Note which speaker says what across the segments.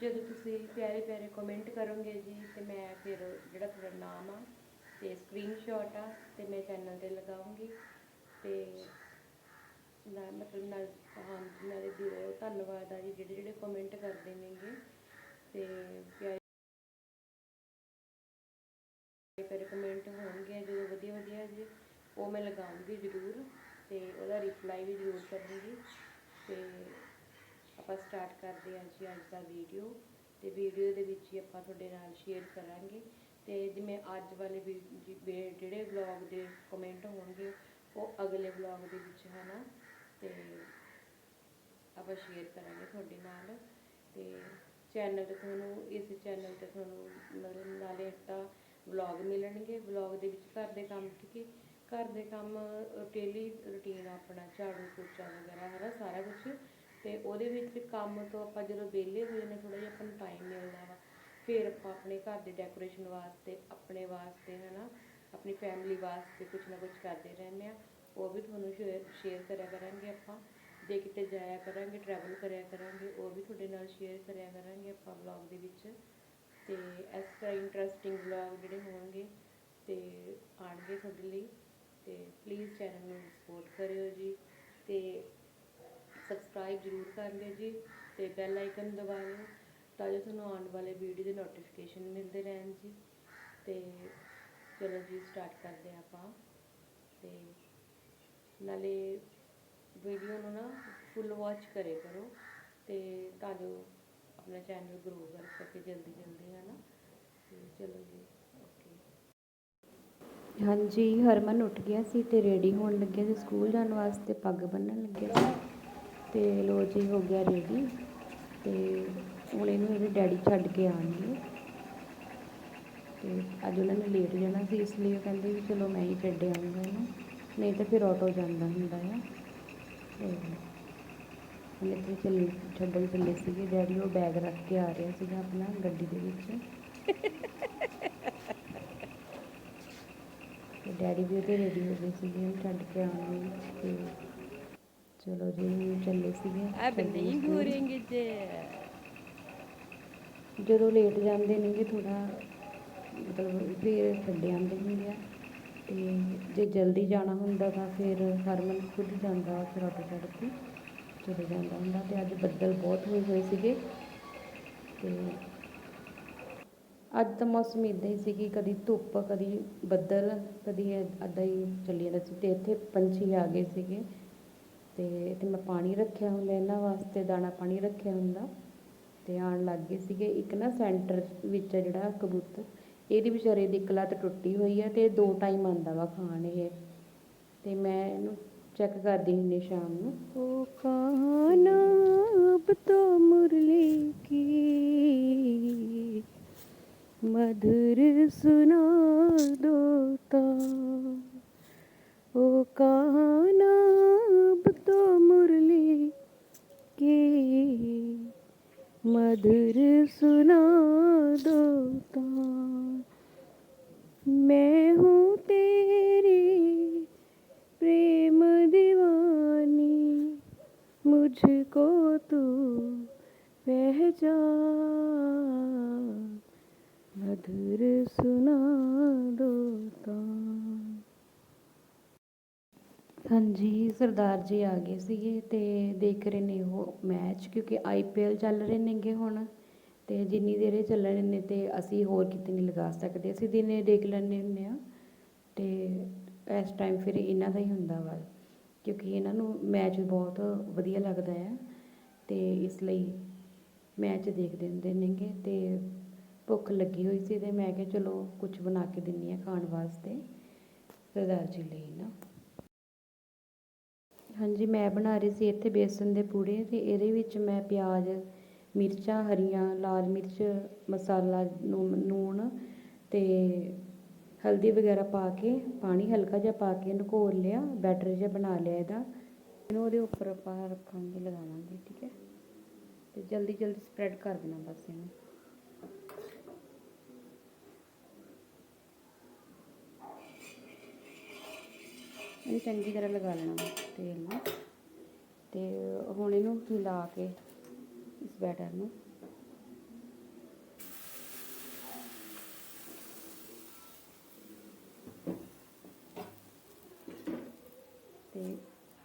Speaker 1: ਜਦੋਂ ਤੁਸੀਂ ਪਿਆਰੇ ਪਿਆਰੇ ਕਮੈਂਟ ਕਰੋਗੇ ਜੀ, ਤੇ ਮੈਂ ਫਿਰ ਜਿਹੜਾ ਤੁਹਾਡਾ ਨਾਮ ਆ, ਤੇ ਸਕਰੀਨਸ਼ਾਟ ਆ, ਤੇ ਮੈਂ ਚੈਨਲ ਤੇ ਲਗਾਉਂਗੀ। ਤੇ ਨਾ ਮਤਲਬ ਨਾਲ ਹਾਂਜੀ ਨਾਲੇ ਦਿਲੋਂ ਧੰਨਵਾਦ ਆ ਜੀ, ਜਿਹੜੇ ਜਿਹੜੇ ਕਮੈਂਟ ਕਰਦੇ ਨੇਗੇ। ਤੇ ਪਿਆਰੇ ਪਿਆਰੇ ਕਮੈਂਟ ਹੋਣਗੇ, ਜਦੋਂ ਵਧੀਆ ਵਧੀਆ ਜੀ, ਉਹ ਮੈਂ ਲਗਾਉਂਗੀ ਜ਼ਰੂਰ। ਤੇ ਉਹਦਾ ਰਿਪਲਾਈ ਵੀ ਜ਼ਰੂਰ ਕਰਾਂਗੀ। ਤੇ ਆਪਾਂ ਸਟਾਰਟ ਕਰਦੇ ਹਾਂ ਜੀ ਅੱਜ ਦਾ ਵੀਡੀਓ ਤੇ ਵੀਡੀਓ ਦੇ ਵਿੱਚ ਹੀ ਆਪਾਂ ਤੁਹਾਡੇ ਨਾਲ ਸ਼ੇਅਰ ਕਰਾਂਗੇ ਤੇ ਜਿਵੇਂ ਅੱਜ ਵਾਲੇ ਵੀ ਜਿਹੜੇ ਵਲੌਗ ਦੇ ਕਮੈਂਟ ਹੋਣਗੇ, ਉਹ ਅਗਲੇ ਵਲੌਗ ਦੇ ਵਿੱਚ ਹਨਾ, ਤੇ ਆਪਾਂ ਸ਼ੇਅਰ ਕਰਾਂਗੇ ਤੁਹਾਡੇ ਨਾਲ ਤੇ ਚੈਨਲ ਤੇ ਤੁਹਾਨੂੰ, ਇਸ ਚੈਨਲ ਤੇ ਤੁਹਾਨੂੰ ਮਤਲਬ ਨਾਲੇ ਤਾਂ ਵਲੌਗ ਮਿਲਣਗੇ ਵਲੌਗ ਦੇ ਵਿੱਚ ਘਰ ਦੇ ਕੰਮ, ਠੀਕ ਹੈ, ਘਰ ਦੇ ਕੰਮ ਡੇਲੀ ਰੁਟੀਨ ਆਪਣਾ ਝਾੜੂ ਪੋਚਾ ਵਗੈਰਾ ਹਨਾ, ਸਾਰਾ ਕੁਝ ਅਤੇ ਉਹਦੇ ਵਿੱਚ ਕੰਮ ਤੋਂ ਆਪਾਂ ਜਦੋਂ ਵਿਹਲੇ ਹੋ ਜਾਂਦੇ ਥੋੜ੍ਹਾ ਜਿਹਾ ਆਪਾਂ ਨੂੰ ਟਾਈਮ ਮਿਲਦਾ ਵਾ। ਫਿਰ ਆਪਾਂ ਆਪਣੇ ਘਰ ਦੇ ਡੈਕੋਰੇਸ਼ਨ ਵਾਸਤੇ, ਆਪਣੇ ਵਾਸਤੇ ਹੈ ਨਾ ਆਪਣੀ ਫੈਮਿਲੀ ਵਾਸਤੇ ਕੁਛ ਨਾ ਕੁਛ ਕਰਦੇ ਰਹਿੰਦੇ ਹਾਂ। ਉਹ ਵੀ ਤੁਹਾਨੂੰ ਸ਼ੇਅਰ ਸ਼ੇਅਰ ਕਰਿਆ ਕਰਾਂਗੇ ਆਪਾਂ। ਜੇ ਕਿਤੇ ਜਾਇਆ ਕਰਾਂਗੇ ਟਰੈਵਲ ਕਰਿਆ ਕਰਾਂਗੇ, ਉਹ ਵੀ ਤੁਹਾਡੇ ਨਾਲ ਸ਼ੇਅਰ ਕਰਿਆ ਕਰਾਂਗੇ ਆਪਾਂ ਵਲੌਗ ਦੇ ਵਿੱਚ। ਅਤੇ ਇਸ ਤਰ੍ਹਾਂ ਇੰਟਰਸਟਿੰਗ ਵਲੌਗ ਜਿਹੜੇ ਹੋਣਗੇ, ਤੇ ਆਣਗੇ ਤੁਹਾਡੇ ਲਈ। ਤੇ ਪਲੀਜ਼ ਚੈਨਲ ਨੂੰ ਸਪੋਰਟ ਕਰਿਓ ਜੀ। ਤੇ ਸਬਸਕ੍ਰਾਈਬ ਜ਼ਰੂਰ ਕਰ ਲਿਓ ਜੀ ਤੇ ਬੈਲ ਆਈਕਨ ਦਬਾ ਲਿਓ ਤਾਂ ਜੋ ਤੁਹਾਨੂੰ ਆਉਣ ਵਾਲੇ ਵੀਡੀਓ ਦੇ ਨੋਟੀਫਿਕੇਸ਼ਨ ਮਿਲਦੇ ਰਹਿਣ ਜੀ। ਤੇ ਚਲੋ ਜੀ ਸਟਾਰਟ ਕਰਦੇ ਹਾਂ ਆਪਾਂ। ਤੇ ਨਾਲੇ ਵੀਡੀਓ ਨੂੰ ਨਾ ਫੁੱਲ ਵਾਚ ਕਰੇ ਕਰੋ ਤੇ ਤਾਂ ਜੋ ਆਪਣਾ ਚੈਨਲ ਗਰੋ ਕਰ ਸਕੇ ਜਲਦੀ ਜਲਦੀ ਹੈ ਨਾ ਤੇ ਚਲੋ ਜੀ ਓਕੇ ਹਾਂਜੀ, ਹਰਮਨ ਉੱਠ ਗਿਆ ਸੀ ਤੇ ਰੈਡੀ ਹੋਣ ਲੱਗਿਆ ਸੀ ਸਕੂਲ ਜਾਣ ਵਾਸਤੇ ਪੱਗ ਬੰਨਣ ਲੱਗਿਆ ਸੀ। ਤੇ ਲੋ ਜੀ, ਹੋ ਗਿਆ ਰੈਡੀ ਤੇ ਹੁਣ ਇਹਨੂੰ ਇਹਦੇ ਡੈਡੀ ਛੱਡ ਕੇ ਆਣਗੇ ਤੇ ਅੱਜ ਉਹਨਾਂ ਨੇ ਲੇਟ ਜਾਣਾ ਸੀ, ਇਸ ਲਈ ਉਹ ਕਹਿੰਦੇ ਵੀ ਚਲੋ ਮੈਂ ਹੀ ਛੱਡ ਆਉਂਗਾ ਇਹਨੂੰ, ਨਹੀਂ ਤਾਂ ਫਿਰ ਆਟੋ ਜਾਂਦਾ ਹੁੰਦਾ ਆ। ਤੇ ਹੁਣ ਇੱਥੇ ਚੱਲ, ਛੱਡਣ ਚੱਲੇ ਸੀਗੇ। ਡੈਡੀ ਉਹ ਬੈਗ ਰੱਖ ਕੇ ਆ ਰਿਹਾ ਸੀਗਾ ਆਪਣਾ ਗੱਡੀ ਦੇ ਵਿੱਚ। ਤੇ ਡੈਡੀ ਵੀ ਉਹਦੇ ਰੈਡੀ ਹੋ ਗਏ ਸੀਗੇ, ਉਹਨੂੰ ਛੱਡ ਕੇ ਆਉਣ ਲਈ ਤੇ ਚਲੋ ਜੀ ਚੱਲੇ ਸੀਗੇ।
Speaker 2: ਆ
Speaker 1: ਬੰਦੇ
Speaker 2: ਹੀ ਗੋਰੇਂਗੇ
Speaker 1: ਜਦੋਂ ਲੇਟ ਜਾਂਦੇ ਨੇਗੇ ਥੋੜਾ ਮਤਲਬ ਫਿਰ ਛੱਡੇ ਆਉਂਦੇ ਹੁੰਦੇ ਆ। ਤੇ ਜੇ ਜਲਦੀ ਜਾਣਾ ਹੁੰਦਾ ਤਾਂ ਫਿਰ ਹਰਮਨ ਖੁਦ ਜਾਂਦਾ ਫਿਰ ਆਟੋ ਛੱਡ ਕੇ ਚਲੇ ਜਾਂਦਾ ਹੁੰਦਾ। ਤੇ ਅੱਜ ਬੱਦਲ ਬਹੁਤ ਹੋਏ ਹੋਏ ਸੀਗੇ। ਤੇ ਅੱਜ ਤਾਂ ਮੌਸਮ ਇਦਾਂ ਹੀ ਸੀ ਕਿ ਕਦੀ ਧੁੱਪ ਕਦੀ ਬੱਦਲ ਕਦੀ ਅੱਧਾ ਹੀ ਚੱਲੀ ਜਾਂਦਾ ਸੀ। ਤੇ ਇੱਥੇ ਪੰਛੀ ਆ ਗਏ ਸੀਗੇ। ਤੇ ਇੱਥੇ ਮੈਂ ਪਾਣੀ ਰੱਖਿਆ ਹੁੰਦਾ ਇਹਨਾਂ ਵਾਸਤੇ ਦਾਣਾ ਪਾਣੀ ਰੱਖਿਆ ਹੁੰਦਾ ਤੇ ਆਉਣ ਲੱਗ ਗਏ ਸੀਗੇ ਇੱਕ ਨਾ ਸੈਂਟਰ ਵਿੱਚ ਆ ਜਿਹੜਾ ਕਬੂਤਰ ਇਹਦੀ ਵਿਚਾਰੇ ਦੀ ਇੱਕ ਲੱਤ ਟੁੱਟੀ ਹੋਈ ਆ ਤੇ ਦੋ ਟਾਈਮ ਆਂਦਾ ਵਾ ਖਾਣ ਇਹ ਤੇ ਮੈਂ ਇਹਨੂੰ ਚੈੱਕ ਕਰਦੀ ਹੁੰਦੀ ਸ਼ਾਮ ਨੂੰ
Speaker 2: ओ काना अब तो मुरली की मधुर सुना दोता ओ काना अब तो मुरली की मधुर सुना
Speaker 1: ਸਰਦਾਰ ਜੀ ਆ ਗਏ ਸੀਗੇ ਅਤੇ ਦੇਖ ਰਹੇ ਨੇ ਉਹ ਮੈਚ ਕਿਉਂਕਿ ਆਈ ਪੀ ਆਈਪੀਐਲ ਚੱਲ ਰਹੇ ਨੇਗੇ ਹੁਣ ਅਤੇ ਜਿੰਨੀ ਦੇਰ ਇਹ ਚੱਲ ਰਹੇ ਨੇ ਅਤੇ ਅਸੀਂ ਹੋਰ ਕਿਤੇ ਨਹੀਂ ਲਗਾ ਸਕਦੇ। ਅਸੀਂ ਦਿਨੇ ਦੇਖ ਲੈਂਦੇ ਹੁੰਦੇ ਹਾਂ ਅਤੇ ਇਸ ਟਾਈਮ ਫਿਰ ਇਹਨਾਂ ਦਾ ਹੀ ਹੁੰਦਾ ਵਾ ਕਿਉਂਕਿ ਇਹਨਾਂ ਨੂੰ ਮੈਚ ਬਹੁਤ ਵਧੀਆ ਲੱਗਦਾ ਆ ਅਤੇ ਇਸ ਲਈ ਮੈਚ ਦੇਖਦੇ ਹੁੰਦੇ ਨੇਗੇ ਅਤੇ ਭੁੱਖ ਲੱਗੀ ਹੋਈ ਸੀ ਅਤੇ ਮੈਂ ਕਿਹਾ ਚਲੋ ਕੁਝ ਬਣਾ ਕੇ ਦਿੰਨੀ ਆ ਖਾਣ ਵਾਸਤੇ। ਸਰਦਾਰ ਜੀ ਲਈ ਨਾ। ਹਾਂਜੀ, ਮੈਂ ਬਣਾ ਰਹੀ ਸੀ ਇੱਥੇ ਬੇਸਨ ਦੇ ਪੂੜੇ ਅਤੇ ਇਹਦੇ ਵਿੱਚ ਮੈਂ ਪਿਆਜ਼, ਮਿਰਚਾਂ, ਹਰੀਆਂ, ਲਾਲ ਮਿਰਚ, ਮਸਾਲਾ ਨੂੰ- ਲੂਣ ਅਤੇ ਹਲਦੀ ਵਗੈਰਾ ਪਾ ਕੇ, ਪਾਣੀ ਹਲਕਾ ਜਿਹਾ ਪਾ ਕੇ ਇਹਨੂੰ ਘੋਲ ਲਿਆ, ਬੈਟਰ ਜਿਹਾ ਬਣਾ ਲਿਆ ਇਹਦਾ। ਇਹਨੂੰ ਉਹਦੇ ਉੱਪਰ ਆਪਾਂ ਰੱਖਾਂਗੇ, ਲਗਾਵਾਂਗੇ, ਠੀਕ ਹੈ? ਤੇ ਜਲਦੀ ਜਲਦੀ ਸਪਰੈਡ ਕਰ ਦੇਣਾ ਬਸ ਇਹਨੂੰ। ਇਹਨੂੰ ਚੰਗੀ ਤਰ੍ਹਾਂ ਲਗਾ ਲੈਣਾ ਤੇਲ ਨੂੰ। ਤੇ ਹੁਣ ਇਹਨੂੰ ਹਿਲਾ ਕੇ ਇਸ ਬੈਟਰ ਨੂੰ
Speaker 2: ਤੇ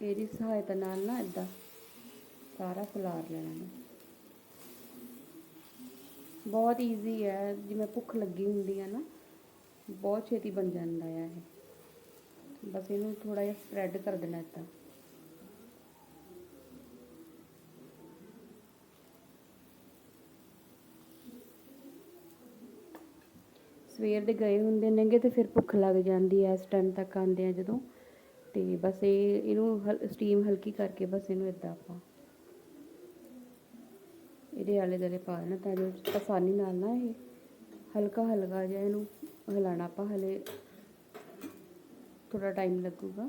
Speaker 2: ਇਹਦੀ ਸਹਾਇਤਾ ਨਾਲ ਨਾ ਇਦਾਂ ਸਾਰਾ ਫੁਲਾਰ ਲੈਣਾ। ਹੈ ਬਹੁਤ ਈਜ਼ੀ ਹੈ, ਜਿਵੇਂ ਭੁੱਖ ਲੱਗੀ ਹੁੰਦੀ ਹੈ ਨਾ, ਬਹੁਤ ਛੇਤੀ ਬਣ ਜਾਂਦਾ ਹੈ ਇਹ। ਬਸ ਇਹਨੂੰ ਥੋੜਾ ਜਿਹਾ ਸਪਰੈਡ ਕਰ ਦੇਣਾ ਇਦਾਂ। ਸਵੇਰ ਦੇ ਗਏ ਹੁੰਦੇ ਨੇਗੇ ਤੇ ਫਿਰ ਭੁੱਖ ਲੱਗ ਜਾਂਦੀ ਹੈ ਇਸ ਟਾਈਮ ਤੱਕ ਆਉਂਦੇ ਆ ਜਦੋਂ। ਤੇ ਬਸ ਇਹ, ਇਹਨੂੰ ਸਟੀਮ ਹਲਕੀ ਕਰਕੇ ਬਸ ਇਹਨੂੰ ਇਦਾਂ ਆਪਾਂ ਇਹਦੇ ਆਲੇ ਦੁਆਲੇ ਪਾ ਦੇਣਾ ਤਾਂ ਜੋ ਆਸਾਨੀ ਨਾਲ ਨਾ ਇਹ ਹਲਕਾ ਹਲਕਾ ਜਿਹਾ ਇਹਨੂੰ ਹਿਲਾਣਾ ਆਪਾਂ, ਹਲੇ ਥੋੜ੍ਹਾ ਟਾਈਮ ਲੱਗੂਗਾ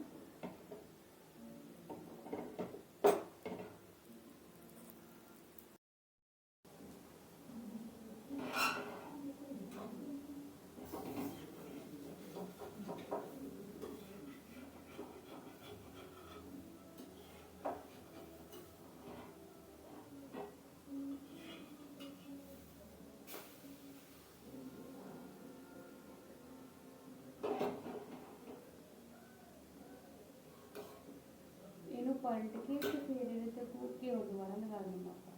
Speaker 2: ਇਹਨੂੰ ਪਲਟ ਕੇ ਤੇ ਫਿਰ ਇਹਦੇ ਤੇ ਘਿਓ ਦੁਬਾਰਾ ਲਗਾ ਦੇਣਾ ਆਪਾਂ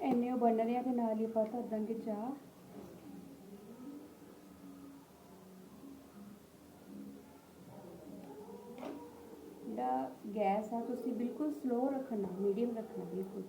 Speaker 2: ਇੰਨੇ ਉਹ ਬਣ ਰਹੇ ਤੇ ਨਾਲ ਹੀ ਆਪਾਂ ਧਰ ਦਾਂਗੇ ਚਾਹ। ਜਿਹੜਾ ਗੈਸ ਆ, ਤੁਸੀਂ ਬਿਲਕੁਲ ਸਲੋ ਰੱਖਣਾ ਮੀਡੀਅਮ ਰੱਖਣਾ, ਬਿਲਕੁਲ।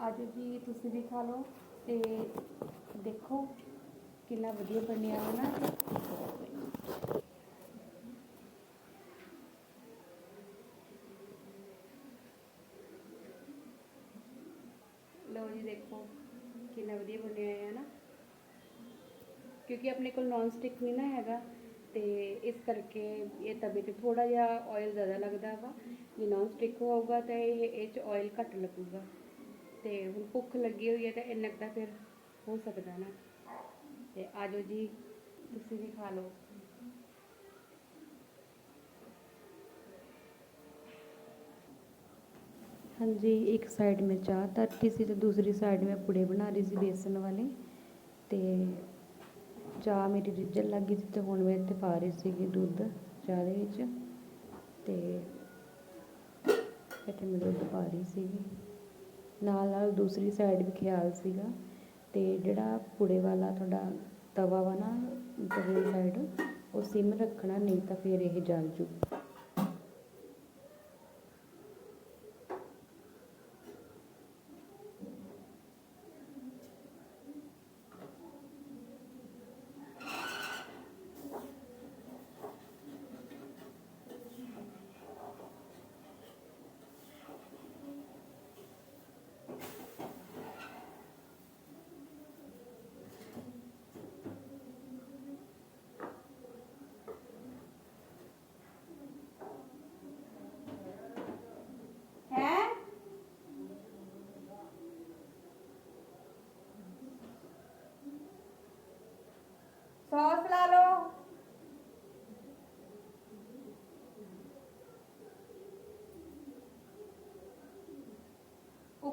Speaker 2: ਆਜੋ ਜੀ ਤੁਸੀਂ ਵੀ ਖਾ ਲਓ ਤੇ ਦੇਖੋ ਕਿੰਨਾ ਵਧੀਆ ਬਣਿਆ ਹੈ ਨਾ ਲਓ ਜੀ ਦੇਖੋ ਕਿੰਨਾ ਵਧੀਆ ਬਣਿਆ ਹੈ ਨਾ ਕਿਉਂਕਿ ਆਪਣੇ ਕੋਲ ਨੌਨ ਸਟਿਕ ਨਹੀਂ ਨਾ ਹੈਗਾ ਤੇ ਇਸ ਕਰਕੇ ਇਹ ਤਵੇ ਤੇ ਥੋੜਾ ਜਿਹਾ ਆਇਲ ਜ਼ਿਆਦਾ ਲੱਗਦਾ ਵਾ ਜੇ ਨੌਨ ਸਟਿਕ ਹੋਊਗਾ ਤਾਂ ਇਹ ਇਹ ਚ ਆਇਲ ਘੱਟ ਲੱਗੂਗਾ ਤੇ ਹੁਣ ਭੁੱਖ ਲੱਗੀ ਹੋਈ ਹੈ ਤਾਂ ਇੰਨਾ ਕੁ ਤਾਂ ਫਿਰ ਹੋ ਸਕਦਾ ਨਾ ਤੇ ਆਜੋ ਜੀ ਤੁਸੀਂ ਵੀ ਖਾ ਲਓ हाँ जी एक साइड में चाह धरती सी ਤੇ ਦੂਸਰੀ ਸਾਈਡ ਮੈਂ ਪੁੜੇ ਬਣਾ ਰਹੀ ਸੀ ਬੇਸਨ ਵਾਲੇ ਤੇ ਚਾਹ ਮੇਰੀ ਰਿੱਝਣ ਲੱਗ ਗਈ ਸੀ ਤੇ ਹੁਣ ਮੈਂ ਇੱਥੇ ਪਾ ਰਹੀ ਸੀਗੀ ਦੁੱਧ ਚਾਹ ਦੇ ਵਿੱਚ ਤੇ ਇੱਥੇ ਮੈਂ ਦੁੱਧ ਪਾ ਰਹੀ ਸੀਗੀ ਨਾਲ ਨਾਲ ਦੂਸਰੀ ਸਾਈਡ ਵੀ ਖਿਆਲ ਸੀਗਾ ਅਤੇ ਜਿਹੜਾ ਪੁੜੇ ਵਾਲਾ ਤੁਹਾਡਾ ਤਵਾ ਵਾ ਨਾ ਦੂਸਰੀ ਸਾਈਡ ਉਹ ਸਿਮ ਰੱਖਣਾ, ਨਹੀਂ ਤਾਂ ਫਿਰ ਇਹ ਜਲ ਜੂ।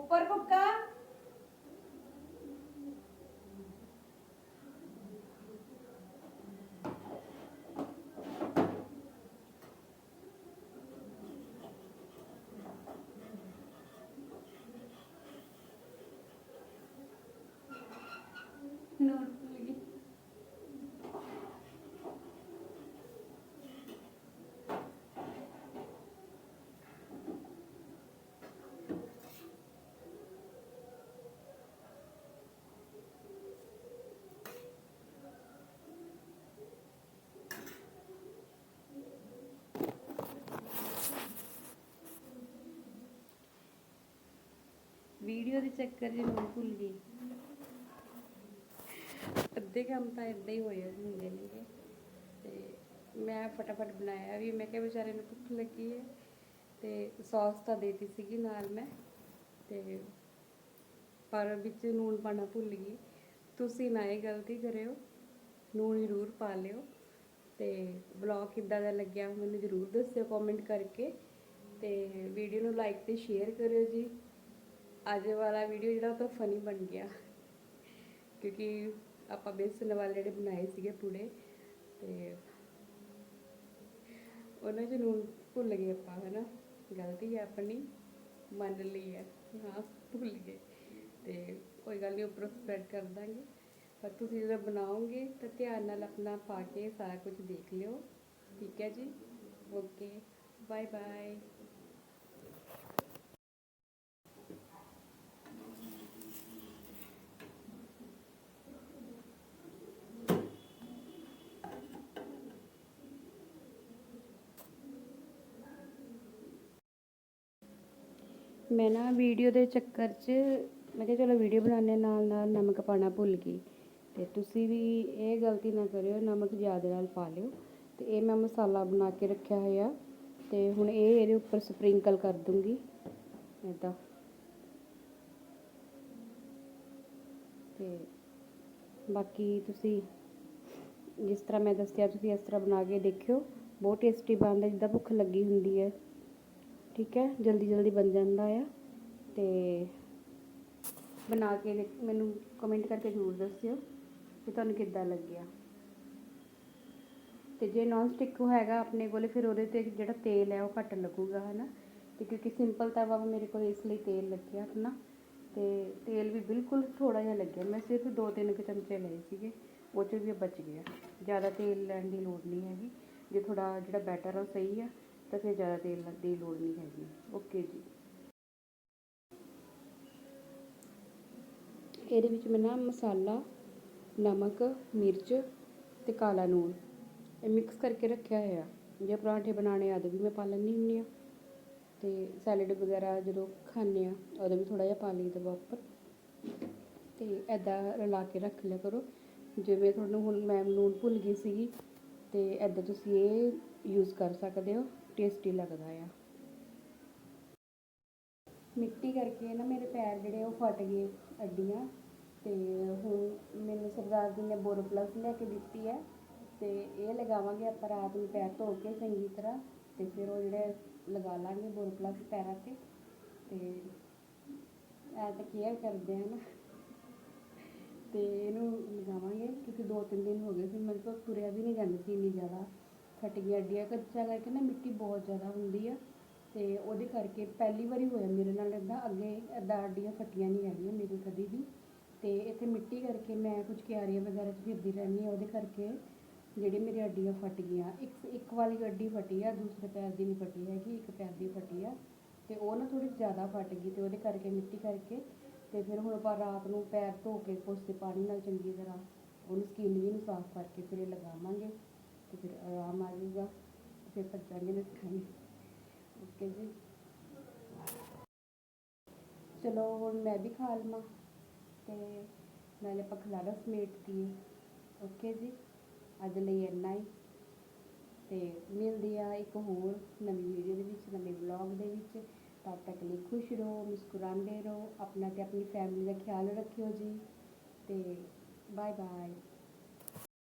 Speaker 2: ऊपर हुक्का नून ਵੀਡੀਓ ਦੇ ਚੱਕਰ 'ਚ ਨੂਣ ਭੁੱਲ ਗਈ। ਅੱਧੇ ਕੰਮ ਤਾਂ ਇਦਾਂ ਹੀ ਹੋਏ ਹੁੰਦੇ ਨੇਗੇ ਤੇ ਮੈਂ ਫਟਾਫਟ ਬਣਾਇਆ ਵੀ, ਮੈਂ ਕਿਹਾ ਵਿਚਾਰੇ ਨੂੰ ਭੁੱਖ ਲੱਗੀ ਹੈ ਤੇ ਸੌਸ ਤਾਂ ਦੇਤੀ ਸੀਗੀ ਨਾਲ ਮੈਂ। ਤੇ ਪਰ ਵਿੱਚ ਨੂਣ ਪਾਣਾ ਭੁੱਲ ਗਈ। ਤੁਸੀਂ ਨਾ ਇਹ ਗਲਤੀ ਕਰਿਓ, ਨੂਣ ਜ਼ਰੂਰ ਪਾ ਲਿਓ। ਤੇ ਬਲੌਗ ਕਿੱਦਾਂ ਦਾ ਲੱਗਿਆ ਮੈਨੂੰ ਜ਼ਰੂਰ ਦੱਸਿਓ ਕਮੈਂਟ ਕਰਕੇ। ਤੇ ਵੀਡੀਓ ਨੂੰ ਲਾਈਕ ਤੇ ਸ਼ੇਅਰ ਕਰਿਓ ਜੀ। ਅੱਜ ਵਾਲਾ ਵੀਡੀਓ ਜਿਹੜਾ ਉਹ ਤਾਂ ਫਨੀ ਬਣ ਗਿਆ। ਕਿਉਂਕਿ ਆਪਾਂ ਬੇਸਨ ਵਾਲੇ ਜਿਹੜੇ ਬਣਾਏ ਸੀਗੇ ਪੂੜੇ, ਤੇ ਉਹਨਾਂ 'ਚ ਨੂਣ ਭੁੱਲ ਗਏ ਆਪਾਂ, ਹਨਾ? ਗਲਤੀ ਹੈ ਆਪਣੀ, ਮੰਨ ਲਈ ਹੈ ਹਾਂ ਭੁੱਲ ਗਏ ਤੇ ਕੋਈ ਗੱਲ ਨਹੀਂ ਉੱਪਰੋਂ ਸਪਰੈਡ ਕਰ ਦਾਂਗੇ। ਪਰ ਤੁਸੀਂ ਜਦੋਂ ਬਣਾਓਗੇ, ਤਾਂ ਧਿਆਨ ਨਾਲ ਆਪਣਾ ਪਾ ਕੇ ਸਾਰਾ ਕੁਝ ਦੇਖ ਲਿਓ। ਠੀਕ ਹੈ ਜੀ? ਓਕੇ ਬਾਏ ਬਾਏ ਮੈਂ ਨਾ ਵੀਡੀਓ ਦੇ ਚੱਕਰ 'ਚ, ਮੈਂ ਕਿਹਾ ਚਲੋ ਵੀਡੀਓ ਬਣਾਉਂਦੇ ਨਾਲ ਨਾਲ ਨਮਕ ਪਾਣਾ ਭੁੱਲ ਗਈ। ਤੇ ਤੁਸੀਂ ਵੀ ਇਹ ਗਲਤੀ ਨਾ ਕਰਿਓ, ਨਮਕ ਜ਼ਿਆਦਾ ਨਾਲ ਪਾ ਲਿਓ। ਤੇ ਇਹ ਮੈਂ ਮਸਾਲਾ ਬਣਾ ਕੇ ਰੱਖਿਆ ਹੋਇਆ। ਤੇ ਹੁਣ ਇਹ ਇਹਦੇ ਉੱਪਰ ਸਪ੍ਰਿੰਕਲ ਕਰ ਦੂੰਗੀ। ਇੱਦਾਂ ਤੇ ਬਾਕੀ ਤੁਸੀਂ ਜਿਸ ਤਰ੍ਹਾਂ ਮੈਂ ਦੱਸਿਆ, ਤੁਸੀਂ ਇਸ ਤਰ੍ਹਾਂ ਬਣਾ ਕੇ ਦੇਖਿਓ। ਬਹੁਤ ਟੇਸਟੀ ਬਣਦਾ, ਜਿੱਦਾਂ ਭੁੱਖ ਲੱਗੀ ਹੁੰਦੀ ਹੈ। ਠੀਕ ਹੈ, ਜਲਦੀ ਜਲਦੀ ਬਣ ਜਾਂਦਾ ਆ ਤੇ ਬਣਾ ਕੇ ਮੈਨੂੰ ਕਮੈਂਟ ਕਰਕੇ ਜ਼ਰੂਰ ਦੱਸਿਓ ਕਿ ਤੁਹਾਨੂੰ ਕਿੱਦਾਂ ਲੱਗਿਆ। ਤੇ ਜੇ ਨੌਨ ਸਟਿਕ ਹੈਗਾ ਆਪਣੇ ਕੋਲੇ, ਫਿਰ ਉਹਦੇ ਤੇ ਜਿਹੜਾ ਤੇਲ ਹੈ ਉਹ ਘੱਟ ਲੱਗੂਗਾ, ਹਨਾ? ਤੇ ਕਿਉਂਕਿ ਸਿੰਪਲ ਤਵਾ ਵਾ ਮੇਰੇ ਕੋਲ ਇਸ ਲਈ ਤੇਲ ਲੱਗਿਆ ਆਪਣਾ। ਤੇ ਤੇਲ ਵੀ ਬਿਲਕੁਲ ਥੋੜਾ ਜਿਹਾ ਲੱਗਿਆ। ਮੈਂ ਸਿਰਫ ਦੋ ਤਿੰਨ ਕੁ ਚਮਚੇ ਲਏ ਸੀਗੇ, ਉਹ 'ਚ ਵੀ ਬਚ ਗਿਆ। ਜ਼ਿਆਦਾ ਤੇਲ ਲੈਣ ਦੀ ਲੋੜ ਨਹੀਂ ਹੈਗੀ। ਜੇ ਥੋੜਾ ਜਿਹੜਾ ਬੈਟਰ ਆ ਉਹ ਸਹੀ ਆ ਤਾਂ ਫਿਰ ਜ਼ਿਆਦਾ ਤੇਲ ਦੀ ਲੋੜ ਨਹੀਂ ਹੈਗੀ। ਓਕੇ ਜੀ। ਇਹਦੇ ਵਿੱਚ ਮੈਂ ਨਾ ਮਸਾਲਾ, ਨਮਕ, ਮਿਰਚ ਤੇ ਕਾਲਾ ਨੂਣ ਇਹ ਮਿਕਸ ਕਰਕੇ ਰੱਖਿਆ ਹੋਇਆ। ਜੇ ਪਰਾਂਠੇ ਬਣਾਉਣੇ ਆ ਵੀ ਮੈਂ ਪਾ ਲੈਂਦੀ ਹੁੰਦੀ ਆ ਤੇ ਸੈਲਡ ਵਗੈਰਾ ਜਦੋਂ ਖਾਂਦੇ ਆ ਉਦੋਂ ਵੀ ਥੋੜਾ ਜਿਹਾ ਪਾ ਲਈਦਾ ਵਾ ਉੱਪਰ ਤੇ ਐਦਾਂ ਰਲਾ ਕੇ ਰੱਖ ਲਿਆ ਕਰੋ। ਜਿਵੇਂ ਤੁਹਾਨੂੰ ਹੁਣ ਮੈਮ ਨੂਣ ਭੁੱਲ ਗਈ ਸੀਗੀ, ਤੇ ਐਦਾਂ ਤੁਸੀਂ ਇਹ ਯੂਜ਼ ਕਰ ਸਕਦੇ ਹੋ। ਟੇਸਟੀ ਲੱਗਦਾ ਆ। ਮਿੱਟੀ ਕਰਕੇ ਨਾ ਮੇਰੇ ਪੈਰ ਜਿਹੜੇ ਉਹ ਫਟ ਗਏ ਅੱਡੀਆਂ ਤੇ ਹੁਣ ਮੈਨੂੰ ਸਰਦਾਰ ਜੀ ਨੇ ਬੋਰੋਪਲਸ ਲੈ ਕੇ ਦਿੱਤੀ ਹੈ ਤੇ ਇਹ ਲਗਾਵਾਂਗੇ ਆਪਾਂ ਰਾਤ ਨੂੰ ਪੈਰ ਧੋ ਕੇ ਚੰਗੀ ਤਰ੍ਹਾਂ ਤੇ ਫਿਰ ਉਹ ਜਿਹੜੇ ਲਗਾ ਲਾਂਗੇ ਬੋਰੋਪਲਸ ਪੈਰਾਂ ਤੇ ਤੇ ਐ ਤਾਂ ਕੇਅਰ ਕਰਦੇ ਆ ਨਾ। ਤੇ ਇਹਨੂੰ ਲਗਾਵਾਂਗੇ ਕਿਉਂਕਿ ਦੋ ਤਿੰਨ ਦਿਨ ਹੋ ਗਏ ਸੀ ਮੇਰੇ ਤੋਂ ਤੁਰਿਆ ਵੀ ਨਹੀਂ ਜਾਂਦਾ ਸੀ ਇੰਨੀ ਜ਼ਿਆਦਾ। ਫਟ ਗਈ ਅੱਡੀਆਂ ਕੱਚਾ ਕਰਕੇ ਨਾ ਮਿੱਟੀ ਬਹੁਤ ਜ਼ਿਆਦਾ ਹੁੰਦੀ ਆ ਤੇ ਉਹਦੇ ਕਰਕੇ ਪਹਿਲੀ ਵਾਰੀ ਹੋਇਆ ਮੇਰੇ ਨਾਲ ਇੱਦਾਂ ਅੱਗੇ ਇੱਦਾਂ ਅੱਡੀਆਂ ਫਟੀਆਂ ਨਹੀਂ ਹੈਗੀਆਂ ਮੇਰੀ ਕਦੀ ਵੀ ਤੇ ਇੱਥੇ ਮਿੱਟੀ ਕਰਕੇ ਮੈਂ ਕੁਝ ਕਿਆਰੀਆਂ ਵਗੈਰਾ 'ਚ ਫਿਰਦੀ ਰਹਿੰਦੀ ਹਾਂ, ਉਹਦੇ ਕਰਕੇ ਜਿਹੜੀ ਮੇਰੀ ਅੱਡੀਆਂ ਫਟ ਗਈਆਂ, ਇੱਕ ਇੱਕ ਵਾਲੀ ਅੱਡੀ ਫਟੀ ਆ, ਦੂਸਰੇ ਪੈਰ ਦੀ ਨਹੀਂ ਫਟੀ ਹੈਗੀ, ਇੱਕ ਪੈਰ ਦੀ ਫਟੀ ਆ ਤੇ ਉਹ ਨਾ ਥੋੜੀ ਜ਼ਿਆਦਾ ਫਟ ਗਈ ਤੇ ਉਹਦੇ ਕਰਕੇ ਮਿੱਟੀ ਕਰਕੇ ਤੇ ਫਿਰ ਹੁਣ ਆਪਾਂ ਰਾਤ ਨੂੰ ਪੈਰ ਧੋ ਕੇ ਕੋਸੇ ਪਾਣੀ ਨਾਲ ਚੰਗੀ ਤਰ੍ਹਾਂ ਉਹਨੂੰ ਸਕਿਨ ਵੀ ਨੂੰ ਸਾਫ਼ ਕਰਕੇ ਫਿਰ ਇਹ ਲਗਾਵਾਂਗੇ। ਤੇ ਫਿਰ ਆਰਾਮ ਆ ਜਾਊਗਾ, ਫਿਰ ਫਿਰ ਭੱਜਾਂਗੇ ਨੱਠਾਂਗੇ। ਓਕੇ ਜੀ। ਚਲੋ, ਹੁਣ ਮੈਂ ਵੀ ਖਾ ਲਵਾਂ ਤੇ ਨਾਲੇ ਆਪਾਂ ਖਲਾਰਾ ਸਮੇਟ ਦੀਏ। ਓਕੇ ਜੀ। ਅੱਜ ਲਈ ਇੰਨਾ ਹੀ। ਤੇ ਮਿਲਦੀ ਆ ਇੱਕ ਹੋਰ ਨਵੀਂ ਵੀਡੀਓ ਦੇ ਵਿੱਚ, ਨਵੇਂ ਵਲੌਗ ਦੇ ਵਿੱਚ। ਤਦ ਤੱਕ ਲਈ ਖੁਸ਼ ਰਹੋ, ਮੁਸਕਰਾਉਂਦੇ ਰਹੋ। ਆਪਣਾ ਤੇ ਆਪਣੀ ਫੈਮਿਲੀ ਦਾ ਖਿਆਲ ਰੱਖਿਓ ਜੀ। ਤੇ ਬਾਏ ਬਾਏ